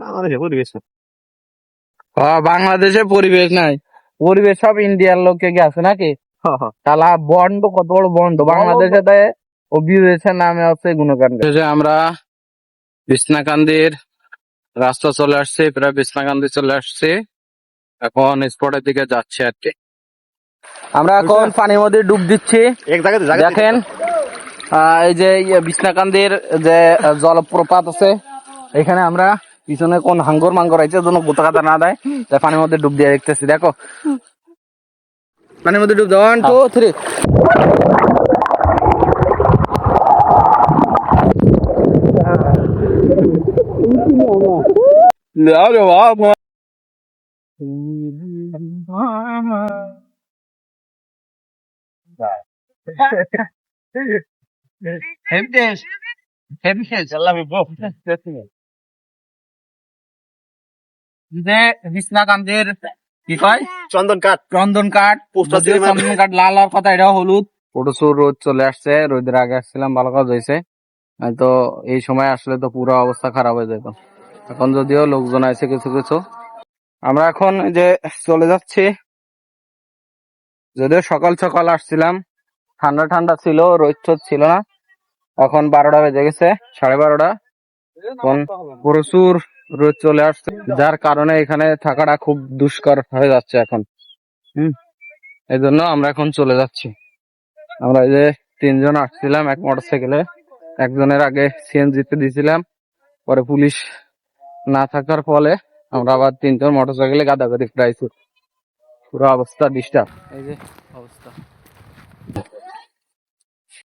বাংলাদেশে পরিবেশ বাংলাদেশে পরিবেশ নাই। পরিবেশ সব ইন্ডিয়ার লোককে কি আছে নাকি তালা বন্ড কত বড় বন্ড? বাংলাদেশে দেয় ও বিদেশের নামে হচ্ছে গুণগান আমরা বিছনাকান্দির রাস্তা চলে আসছে প্রায় বিছনাকান্দি চলে আসছে। এখন স্পটের দিকে যাচ্ছে আর কি। আমরা এখন পানির মধ্যে ডুব দিচ্ছি। এক জায়গাতে দেখেন এই যে ইয়ে বিছনাকান্দির যে জলপ্রপাত আছে, এখানে আমরা পিছনে কোন হাঙ্গর মাঙ্গর আছে, যেন গোতা কাটা না দেয় তাই পানির মধ্যে ডুব দিয়ে দেখতেছি দেখো। পানির মধ্যে ডুব দাও ওয়ান টু থ্রি যে বিছনাকান্দির কি কয় চন্দন কাঠ চন্দন কাঠ যদিও চন্দন কাঠ লাল হওয়ার কথা এটাও হলুদ প্রচুর রোদ চলে আসছে রোদের আগে আসছিলাম ভালো কাজ হয়েছে। তো এই সময় আসলে তো পুরো অবস্থা খারাপ হয়ে যেত। এখন যদিও লোকজন আছে কিছু কিছু। আমরা এখন এই যে চলে যাচ্ছি। যদিও সকাল সকাল আসছিলাম ঠান্ডা ঠান্ডা ছিল রোদ টোদ ছিল না। এখন বারোটা বেজে গেছে, সাড়ে বারোটা। এখন প্রচুর রোদ চলে আসছে, যার কারণে এখানে থাকাটা খুব দুষ্কর হয়ে যাচ্ছে এখন। হুম এই জন্য আমরা এখন চলে যাচ্ছি। আমরা এই যে তিনজন আসছিলাম এক মোটর সাইকেলে একজনের আগে সিএনজিতে দিয়েছিলাম পরে পুলিশ না থাকার ফলে আমরা আবার তিনজন মোটর সাইকেলে গাদাগাদি প্রাইস পুরো অবস্থা ডিস্টার্ব এই যে অবস্থা।